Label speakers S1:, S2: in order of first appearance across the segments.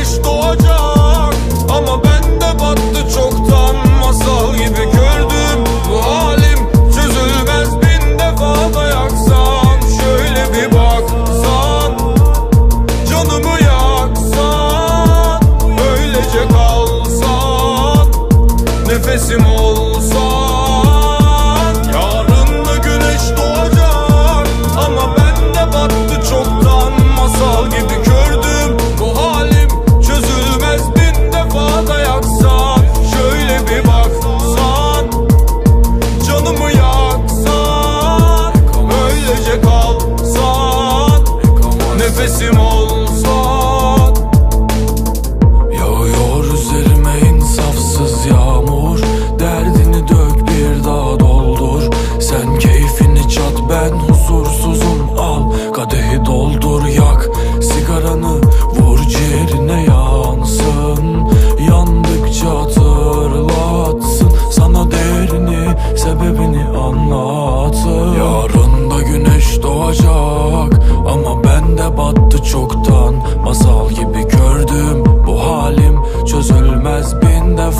S1: estou de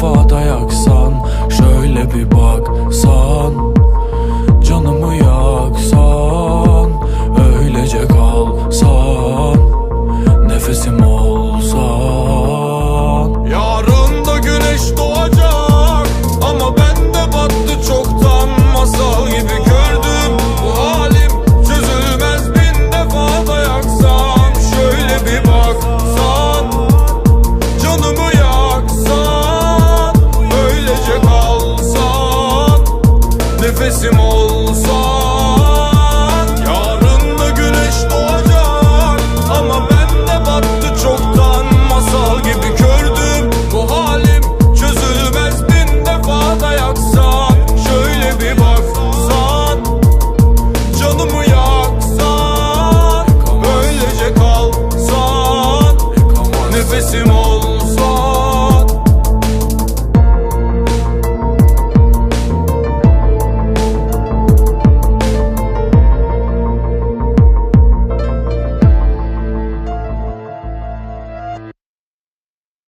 S1: kafada yaksan Şöyle bir baksan. Canımı yaksan Öylece kalsan. Nefesim olsan. Yarın da güneş doğacak Ama bende battı çoktan Masal gibi gör esse morro